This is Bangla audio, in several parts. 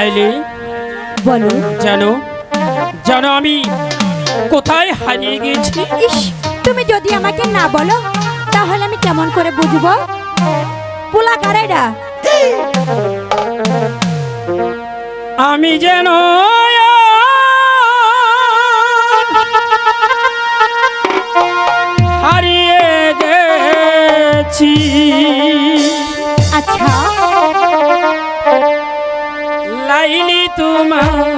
আইলি? বলো। জানো? জানো আমি কোথায় হারিয়ে গিয়েছি? ইস তুমি যদি আমাকে না বলো তাহলে আমি কেমন করে বুঝব? পোলা কারাইডা আমি যেন তোমার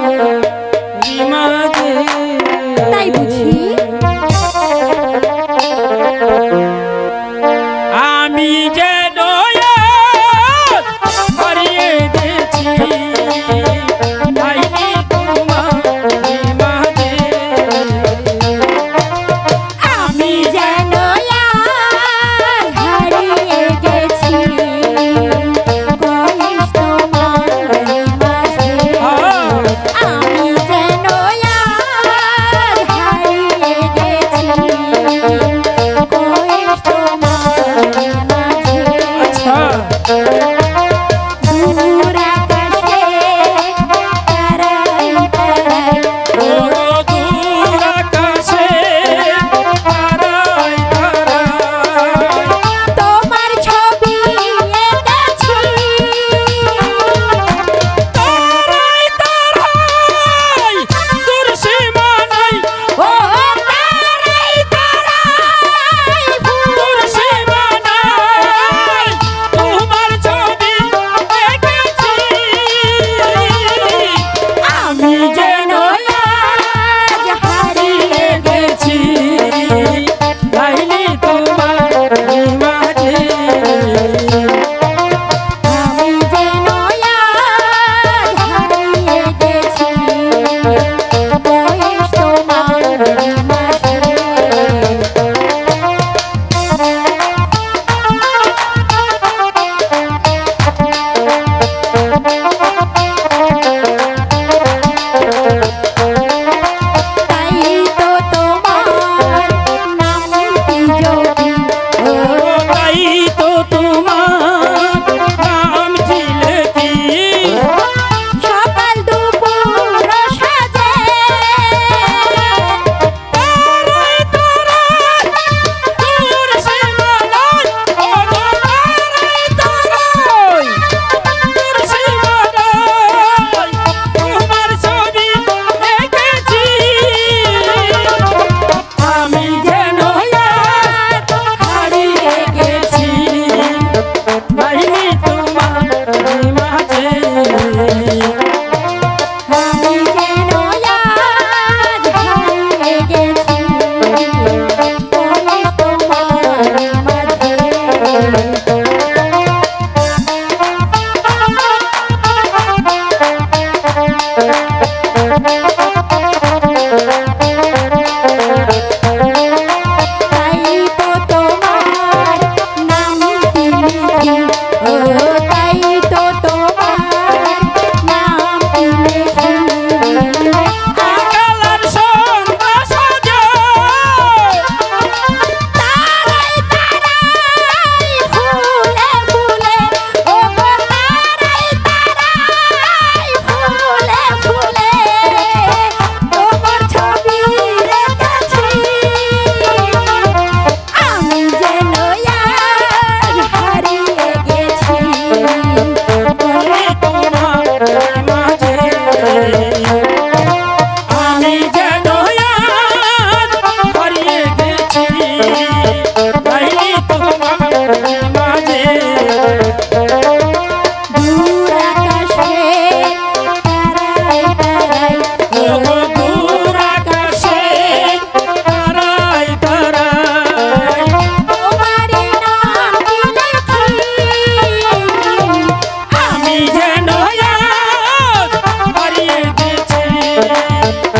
Thank you.